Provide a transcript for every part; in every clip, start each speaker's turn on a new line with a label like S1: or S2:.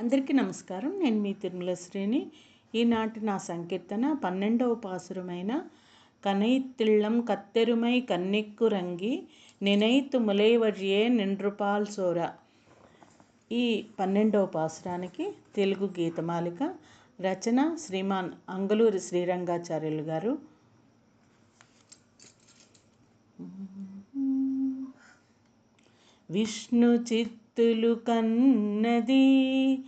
S1: అందరికీ నమస్కారం. నేను మీ తిరుమల శ్రేణి ఈనాటి నా సంకీర్తన పన్నెండవ పాసురమైన కనైతిళ్ళం కత్తెరుమై కన్నెక్కు రంగి నినైతు ములైవజియే నిండ్రుపాల్ సోర. ఈ పన్నెండవ పాసురానికి తెలుగు గీతమాలిక రచన శ్రీమాన్ అంగలూరి శ్రీరంగాచార్యులు గారు. విష్ణు చిత్ భక్తులు కన్నది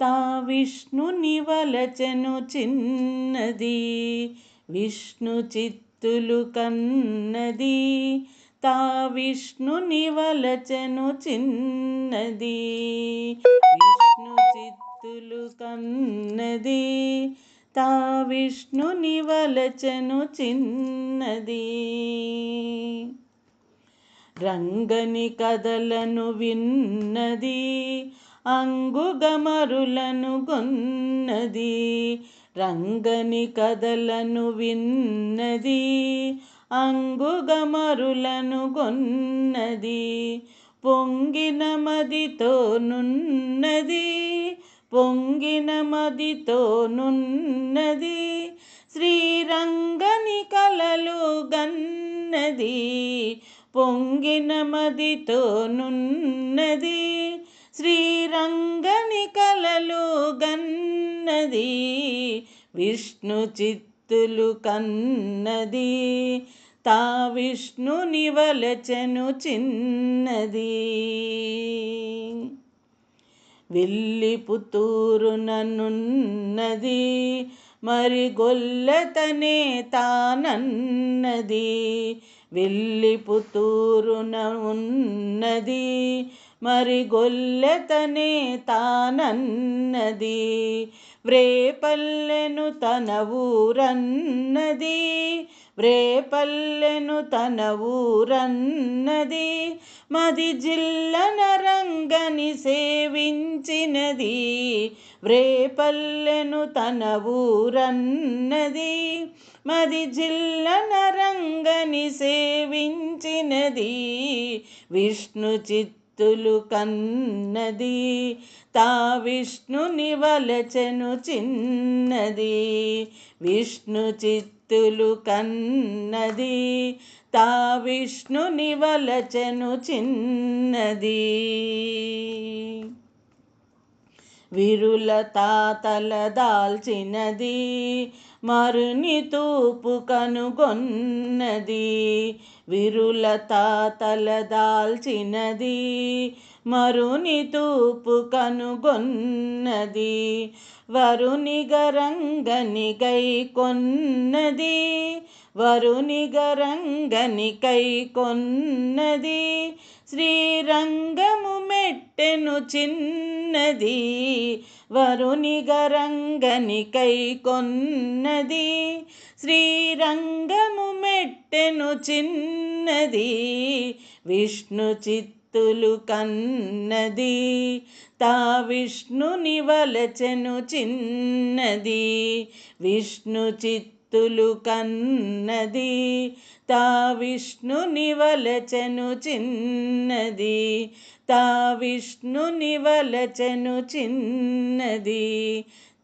S1: తా విష్ణుని వలచెను చిన్నది. విష్ణు చిత్తులు కన్నది తా విష్ణుని వలచెను చిన్నది. విష్ణు చిత్తులు కన్నది తా విష్ణుని వలచెను చిన్నది. రంగని కథలను విన్నది అంగుగమరులను గొన్నది. రంగని కథలను విన్నది అంగుగమరులను గొన్నది. పొంగిన మదితో నున్నది పొంగిన మదితో నున్నది. శ్రీరంగని కలలు గన్నది పొంగిన మదితో నున్నది శ్రీరంగని కలలు గన్నది. విష్ణు చిత్తులు కన్నది. తా విష్ణుని వలచెను చిన్నది. విల్లి పుత్తూరుననున్నది. మరి గొల్లతనే తానన్నది. వెళ్ళి పుత్తూరున ఉన్నది మరి గొల్లెతనే తానన్నది. వ్రేపల్లెను తన ఊరన్నది వ్రేపల్లెను తన ఊరన్నది. మది జిల్లన రంగని సేవించినది వ్రేపల్లెను తన ఊరన్నది. మది జిల్లన రంగని సేవించినది విష్ణు చిత్తులు కన్నది తా విష్ణుని వలచెను చిన్నది విష్ణు చిత్తులు కన్నది తా విష్ణుని వలచెను చిన్నది. విరుల తాతల దాల్చినది మరుని తూపు కనుగొన్నది. విరుల తాతల దాల్చినది మరుని తూపు కనుగొన్నది. వరుని గరంగని కై కొన్నది వరుని గరంగని కై కొన్నది. శ్రీరంగము మెట్టెను చిన్నది వరుని గరంగని కై కొన్నది. శ్రీరంగము మెట్టెను చిన్నది విష్ణు చిత్తులు కన్నది. తా విష్ణుని వలచెను చిన్నది విష్ణు చిత్తు భక్తులు కన్నది తా విష్ణుని వలచెను చిన్నది తా విష్ణుని వలచెను చిన్నది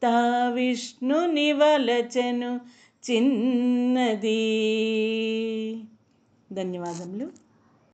S1: తా విష్ణుని వలచెను చిన్నది. ధన్యవాదములు.